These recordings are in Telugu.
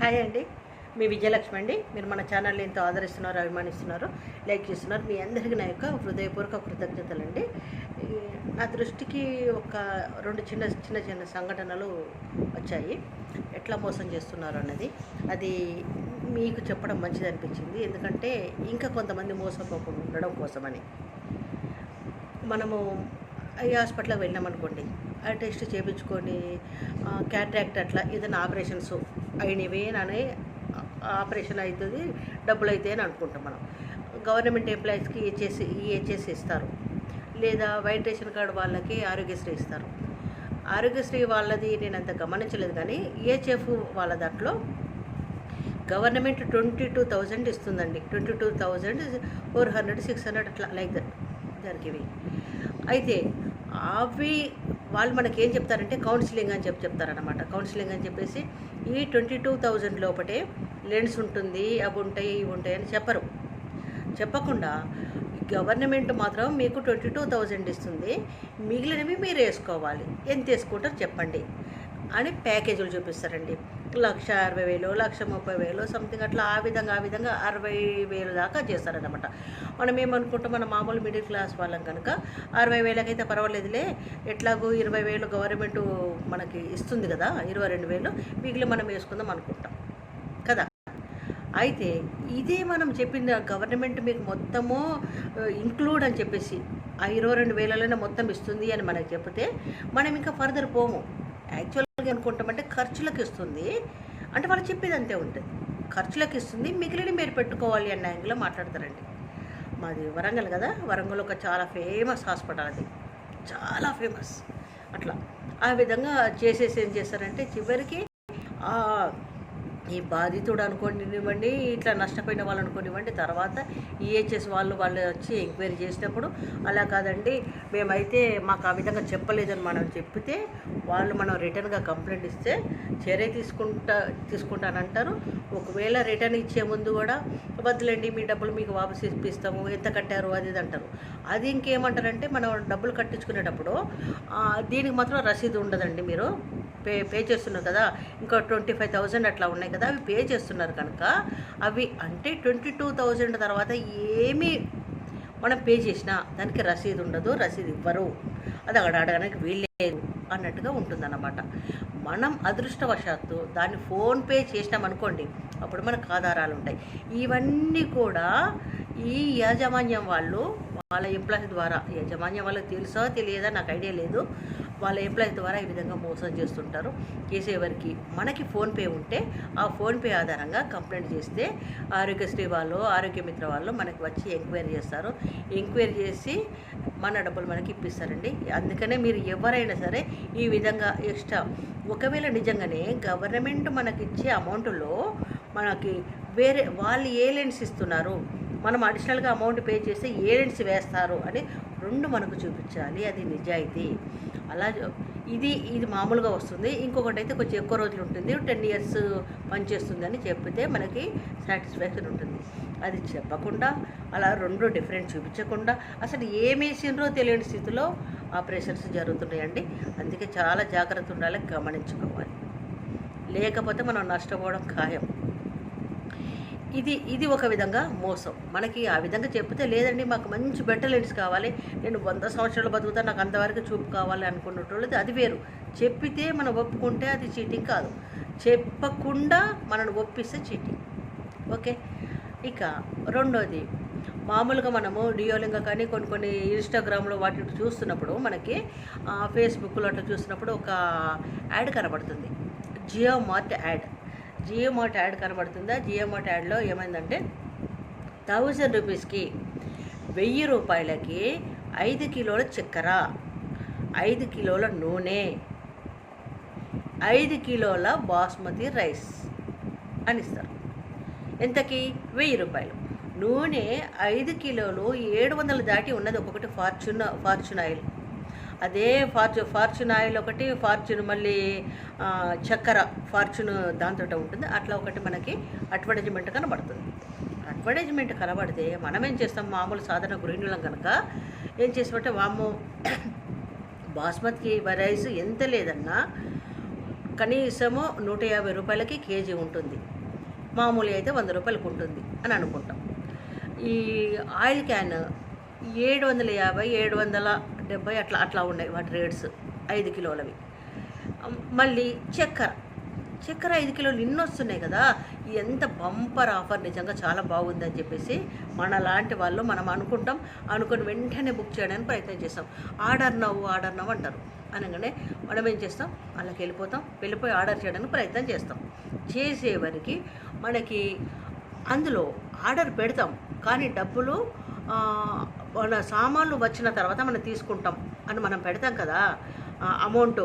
హాయ్ అండి. మీ విజయలక్ష్మి అండి. మీరు మన ఛానల్ని ఎంతో ఆదరిస్తున్నారు అభిమానిస్తున్నారు లైక్ చేస్తున్నారు. మీ అందరికీ నా యొక్క హృదయపూర్వక కృతజ్ఞతలు అండి. నా దృష్టికి ఒక రెండు చిన్న చిన్న చిన్న సంఘటనలు వచ్చాయి. ఎట్లా మోసం చేస్తున్నారు అన్నది. అది మీకు చెప్పడం మంచిది అనిపించింది. ఎందుకంటే ఇంకా కొంతమంది మోసపోకుండా ఉండడం కోసమని. మనము ఈ హాస్పిటల్కి వెళ్ళామనుకోండి. ఆ టెస్ట్ చేయించుకొని క్యాట్రాక్ట్ అట్లా ఏదైనా ఆపరేషన్స్ అయినవి అని ఆపరేషన్ అవుతుంది డబ్బులు అయితే అని అనుకుంటాం మనం. గవర్నమెంట్ ఎంప్లాయీస్కి హెచ్ఎస్ ఈహెచ్ఎస్ ఇస్తారు. లేదా వైట్ రేషన్ కార్డు వాళ్ళకి ఆరోగ్యశ్రీ ఇస్తారు. ఆరోగ్యశ్రీ వాళ్ళది నేను అంత గమనించలేదు కానీ ఏచెఫ్ వాళ్ళ దాంట్లో గవర్నమెంట్ ట్వంటీ టూ థౌజండ్ ఇస్తుందండి. Twenty two thousand four hundred six hundred అట్లా లైక్ దట్ దానికి అయితే అవి వాళ్ళు మనకి ఏం చెప్తారంటే కౌన్సిలింగ్ అని చెప్పి చెప్తారనమాట కౌన్సిలింగ్ అని చెప్పేసి ఈ ట్వంటీ టూ థౌజండ్ లోపటే లెన్స్ ఉంటుంది అవి ఉంటాయి ఇవి ఉంటాయి అని చెప్పరు. చెప్పకుండా గవర్నమెంట్ మాత్రం మీకు ట్వంటీ టూ థౌజండ్ ఇస్తుంది మిగిలినవి మీరు వేసుకోవాలి. ఎంత వేసుకుంటారు చెప్పండి అని ప్యాకేజీలు చూపిస్తారండి. లక్ష అరవై వేలు లక్ష ముప్పై వేలు సంథింగ్ అట్లా ఆ విధంగా ఆ విధంగా అరవై వేలు దాకా చేస్తారనమాట మనం ఏమనుకుంటాం మన మామూలు మిడిల్ క్లాస్ వాళ్ళం కనుక అరవై వేలకైతే పర్వాలేదులే ఎట్లాగో ఇరవై వేలు గవర్నమెంట్ మనకి ఇస్తుంది కదా ఇరవై రెండు వేలు మిగిలి మనం వేసుకుందాం అనుకుంటాం కదా? అయితే ఇదే మనం చెప్పిన గవర్నమెంట్ మీకు మొత్తము ఇంక్లూడ్ అని చెప్పేసి ఆ ఇరవై రెండు వేలలోనే మొత్తం ఇస్తుంది అని మనకి చెప్తే మనం ఇంకా ఫర్దర్ పోము. యాక్చువల్ అనుకుంటామంటే ఖర్చులకు ఇస్తుంది అంటే వాళ్ళు చెప్పేది అంతే ఉంటుంది. ఖర్చులకు ఇస్తుంది మిగిలిన మీరు పెట్టుకోవాలి అన్న యాంగిల్లో మాట్లాడతారండి. మాది వరంగల్ కదా వరంగల్ ఒక చాలా ఫేమస్ హాస్పిటల్ అది. చాలా ఫేమస్. అట్లా. ఆ విధంగా చేసేసి ఏం చేస్తారంటే చివరికి ఈ బాధితుడు అనుకోనివ్వండి ఇట్లా నష్టపోయిన వాళ్ళు అనుకోనివ్వండి తర్వాత ఈహెచ్ఎస్ వాళ్ళు వాళ్ళు వచ్చి ఎంక్వైరీ చేసినప్పుడు అలా కాదండి మేమైతే మాకు ఆ విధంగా చెప్పలేదని మనం చెప్తే వాళ్ళు మనం రిటర్న్గా కంప్లైంట్ ఇస్తే చర్య తీసుకుంటా తీసుకుంటానంటారు. ఒకవేళ రిటర్న్ ఇచ్చే ముందు కూడా వద్దులేండి మీ డబ్బులు మీకు వాపసు ఇప్పిస్తాము ఎంత కట్టారు అది ఇది అంటారు. అది ఇంకేమంటారంటే మనం డబ్బులు కట్టించుకునేటప్పుడు దీనికి మాత్రం రసీదు ఉండదండి మీరు. పే పే చేస్తున్నారు కదా. ఇంకా ట్వంటీ ఫైవ్ థౌజండ్ అట్లా ఉన్నాయి కదా. అవి పే చేస్తున్నారు కనుక. అవి అంటే ట్వంటీ టూ థౌజండ్ తర్వాత ఏమీ మనం పే చేసినా దానికి రసీదు ఉండదు రసీదు ఇవ్వరు. అది అక్కడ అడగడానికి వీల్లేదు అన్నట్టుగా ఉంటుందన్నమాట. మనం అదృష్టవశాత్తు దాన్ని ఫోన్పే చేసినామనుకోండి అప్పుడు మనకు ఆధారాలు ఉంటాయి. ఇవన్నీ కూడా ఈ యాజమాన్యం వాళ్ళు వాళ్ళ ఎంప్లాయీ ద్వారా. యాజమాన్యం వాళ్ళకి తెలుసో తెలియదా? నాకు ఐడియా లేదు. వాళ్ళ ఎంప్లాయీ ద్వారా ఈ విధంగా మోసం చేస్తుంటారు. చేసేవారికి మనకి ఫోన్పే ఉంటే ఆ ఫోన్పే ఆధారంగా కంప్లైంట్ చేస్తే ఆరోగ్యశ్రీ వాళ్ళు ఆరోగ్య మిత్ర వాళ్ళు మనకి వచ్చి ఎంక్వైరీ చేస్తారు. ఎంక్వైరీ చేసి మన డబ్బులు మనకి ఇప్పిస్తారండి. అందుకనే మీరు ఎవరైనా సరే ఈ విధంగా ఎక్స్ట్రా ఒకవేళ నిజంగానే గవర్నమెంట్ మనకి ఇచ్చే అమౌంట్లో మనకి వేరే వాళ్ళు ఏ లెన్స్ ఇస్తున్నారు? మనం అడిషనల్గా అమౌంట్ పే చేస్తే ఏ వేస్తారు అని రెండు మనకు చూపించాలి. అది నిజాయితీ. అలా ఇది ఇది మామూలుగా వస్తుంది. ఇంకొకటి అయితే కొంచెం ఎక్కువ రోజులు ఉంటుంది. టెన్ ఇయర్స్ పనిచేస్తుంది అని చెప్పితే మనకి సాటిస్ఫాక్షన్ ఉంటుంది. అది చెప్పకుండా అలా రెండు డిఫరెంట్ చూపించకుండా అసలు ఏం తెలియని స్థితిలో ఆపరేషన్స్ జరుగుతున్నాయండి. అందుకే చాలా జాగ్రత్త ఉండాలి గమనించుకోవాలి. లేకపోతే మనం నష్టపోవడం ఖాయం. ఇది ఇది ఒక విధంగా మోసం. మనకి ఆ విధంగా చెప్తే లేదండి మాకు మంచి బెటర్ లెన్స్ కావాలి. నేను వంద సంవత్సరాలు బతుకుతా నాకు అంతవరకు చూపు కావాలి అనుకున్నట్టు అది వేరు. చెప్పితే మనం ఒప్పుకుంటే అది చీటింగ్ కాదు. చెప్పకుండా మనల్ని ఒప్పిస్తే చీటింగ్ ఓకే? ఇక రెండోది మామూలుగా మనము డియోలింగ కానీ కొన్ని కొన్ని ఇన్స్టాగ్రామ్లో వాటి చూస్తున్నప్పుడు మనకి ఫేస్బుక్లో అట్లా చూస్తున్నప్పుడు ఒక యాడ్ కనబడుతుంది. Jio mart ad Jio mart ad కనబడుతుందా? జియో మార్ట్ యాడ్లో ఏమైందంటే థౌజండ్ రూపీస్కి వెయ్యి రూపాయలకి ఐదు కిలోల చక్కెర ఐదు కిలోల నూనె ఐదు కిలోల బాస్మతి రైస్ అని ఇస్తారు. ఎంతకి? వెయ్యి రూపాయలు. నూనె ఐదు కిలోలు ఏడు వందలు దాటి ఉన్నది ఒక్కొక్కటి ఫార్చ్యూన్ ఫార్చ్యూన్ ఆయిల్ అదే ఫార్చు ఫార్చ్యూన్ ఆయిల్ ఒకటి ఫార్చ్యూన్ మళ్ళీ చక్కెర ఫార్చ్యూన్ దాంతో ఉంటుంది. అట్లా ఒకటి మనకి అడ్వర్టైజ్మెంట్ కనబడుతుంది. అడ్వర్టైజ్మెంట్ కనబడితే మనం ఏం చేస్తాం? మామూలు సాధారణ గృహిణులం కనుక ఏం చేసామంటే వాము బాస్మతికి రైస్ ఎంత లేదన్నా కనీసము నూట యాభై రూపాయలకి కేజీ ఉంటుంది. మామూలు అయితే వంద రూపాయలకు ఉంటుంది అని అనుకుంటాం. ఈ ఆయిల్ క్యాన్ ఏడు వందల యాభై ఏడు వందల డెబ్బై అట్లా అట్లా ఉన్నాయి వాటి రేట్స్ ఐదు కిలోలవి. మళ్ళీ చక్కెర. చక్కెర ఐదు కిలోలు ఇన్ని వస్తున్నాయి కదా ఎంత బంపర్ ఆఫర్! నిజంగా చాలా బాగుందని చెప్పేసి మన లాంటి వాళ్ళు మనం అనుకుంటాం అనుకుని వెంటనే బుక్ చేయడానికి ప్రయత్నం చేస్తాం. ఆర్డర్ నవ్వు ఆర్డర్ నవ్వు అంటారు. అనగానే మనం ఏం చేస్తాం? వాళ్ళకి వెళ్ళిపోతాం వెళ్ళిపోయి ఆర్డర్ చేయడానికి ప్రయత్నం చేస్తాం. చేసేవరికి మనకి అందులో ఆర్డర్ పెడతాం. కానీ డబ్బులు వాళ్ళ సామాన్లు వచ్చిన తర్వాత మనం తీసుకుంటాం అని మనం పెడతాం కదా అమౌంట్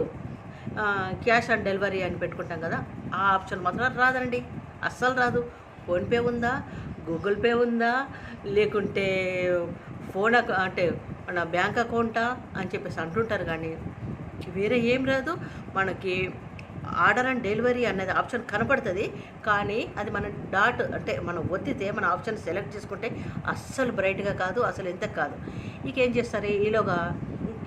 క్యాష్ ఆన్ డెలివరీ అని పెట్టుకుంటాం కదా ఆ ఆప్షన్ మాత్రం రాదండి. అస్సలు రాదు. ఫోన్పే ఉందా? గూగుల్ పే ఉందా? లేకుంటే ఫోన్ అంటే మన బ్యాంక్ అకౌంటా అని చెప్పేసి అంటుంటారు కానీ వేరే ఏం రాదు. మనకి ఆర్డర్ అండ్ డెలివరీ అనేది ఆప్షన్ కనపడుతుంది. కానీ అది మన డాట్ అంటే మనం ఒత్తితే మన ఆప్షన్ సెలెక్ట్ చేసుకుంటే అస్సలు బ్రైట్గా కాదు అసలు ఎంత కాదు. ఇక ఏం చేస్తారు? ఈలోగా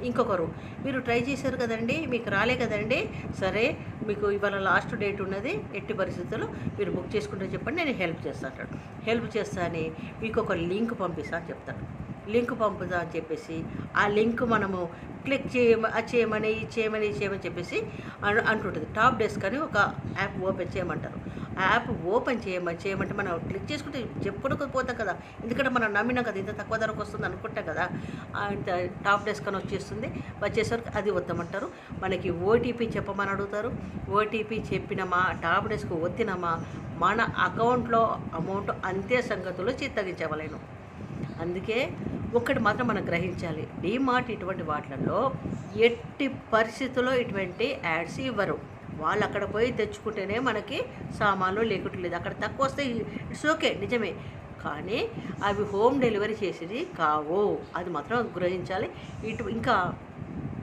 ఇంకొకరు. మీరు ట్రై చేశారు కదండి మీకు రాలే కదండి. సరే మీకు ఇవాళ లాస్ట్ డేట్ ఉన్నది ఎట్టి పరిస్థితుల్లో మీరు బుక్ చేసుకుంటే చెప్పండి నేను హెల్ప్ చేస్తాను హెల్ప్ చేస్తాను మీకు ఒక లింక్ పంపిస్తా అని చెప్తాను. లింక్ పంపుదా అని చెప్పేసి ఆ లింక్ మనము క్లిక్ చేయమ చేయమని చేయమని చేయమని చెప్పేసి అను అంటుంటుంది. టాప్ డెస్క్ అని ఒక యాప్ ఓపెన్ చేయమంటారు. ఆ యాప్ ఓపెన్ చేయమని చేయమంటే మనం క్లిక్ చేసుకుంటే చెప్పుకోకపోతే పోతాం కదా. ఎందుకంటే మనం నమ్మినాం కదా ఇంత తక్కువ ధరకు వస్తుంది అనుకుంటాం కదా. ఇంత టాప్ డెస్క్ అని వచ్చేస్తుంది. వచ్చేసరికి అది వద్దామంటారు. మనకి ఓటీపీ చెప్పమని అడుగుతారు. ఓటీపీ చెప్పినమా టాప్ డెస్క్ ఒత్తినమా మన అకౌంట్లో అమౌంట్ అంతే సంగతులు చిత్తగించవలేను. అందుకే ఒక్కటి మాత్రం మనం గ్రహించాలి. డీమార్ట్ ఇటువంటి వాటిలలో ఎట్టి పరిస్థితుల్లో ఇటువంటి యాడ్స్ ఇవ్వరు. వాళ్ళు అక్కడ పోయి తెచ్చుకుంటేనే మనకి సామాన్లు లేకుంటలేదు అక్కడ తక్కువ వస్తే ఇట్స్ ఓకే నిజమే. కానీ అవి హోమ్ డెలివరీ చేసేది కావు. అది మాత్రం గ్రహించాలి. ఇటు ఇంకా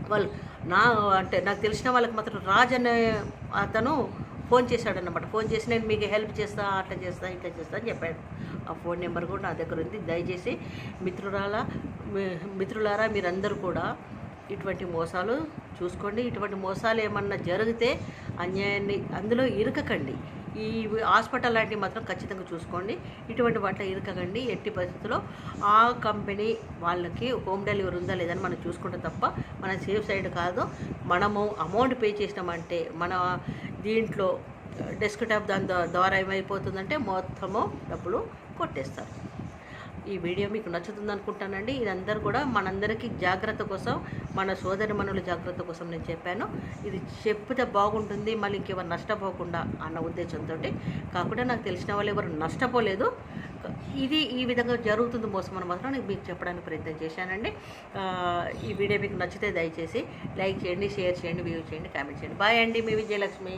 వాళ్ళు నా అంటే నాకు తెలిసిన వాళ్ళకి మాత్రం రాజ్ అనే అతను ఫోన్ చేశాడనమాట ఫోన్ చేసి నేను మీకు హెల్ప్ చేస్తా అట్లా చేస్తా ఇట్లా చేస్తా అని చెప్పాడు. ఆ ఫోన్ నెంబర్ కూడా నా దగ్గర ఉంది. దయచేసి మిత్రురాల మిత్రులారా మీరందరూ కూడా ఇటువంటి మోసాలు చూసుకోండి. ఇటువంటి మోసాలు ఏమన్నా జరిగితే అన్యాయాన్ని అందులో ఇరకకండి. ఈ హాస్పిటల్ లాంటివి మాత్రం ఖచ్చితంగా చూసుకోండి. ఇటువంటి వాటిలో ఇరకకండి. ఎట్టి పరిస్థితుల్లో ఆ కంపెనీ వాళ్ళకి హోమ్ డెలివరీ ఉందా లేదని మనం చూసుకుంటే తప్ప మన సేఫ్ సైడ్ కాదు. మనము అమౌంట్ పే చేసినామంటే మన దీంట్లో డెస్క్ టాప్ దాని ద్వారా ఏమైపోతుందంటే మొత్తము డబ్బులు కొట్టేస్తారు. ఈ వీడియో మీకు నచ్చుతుంది అనుకుంటానండి. ఇదందరూ కూడా మనందరికీ జాగ్రత్త కోసం మన సోదరి మనుల జాగ్రత్త కోసం నేను చెప్పాను. ఇది చెప్తే బాగుంటుంది మళ్ళీ ఇంకెవరు నష్టపోకుండా అన్న ఉద్దేశంతో. కాకుండా నాకు తెలిసిన వాళ్ళు ఎవరు నష్టపోలేదు. ఇది ఈ విధంగా జరుగుతుంది మోసం అని మాత్రం నేను మీకు చెప్పడానికి ప్రయత్నం చేశానండి. ఈ వీడియో మీకు నచ్చితే దయచేసి లైక్ చేయండి షేర్ చేయండి వ్యూ చేయండి కామెంట్ చేయండి. బాయ్ అండి మీ విజయలక్ష్మి.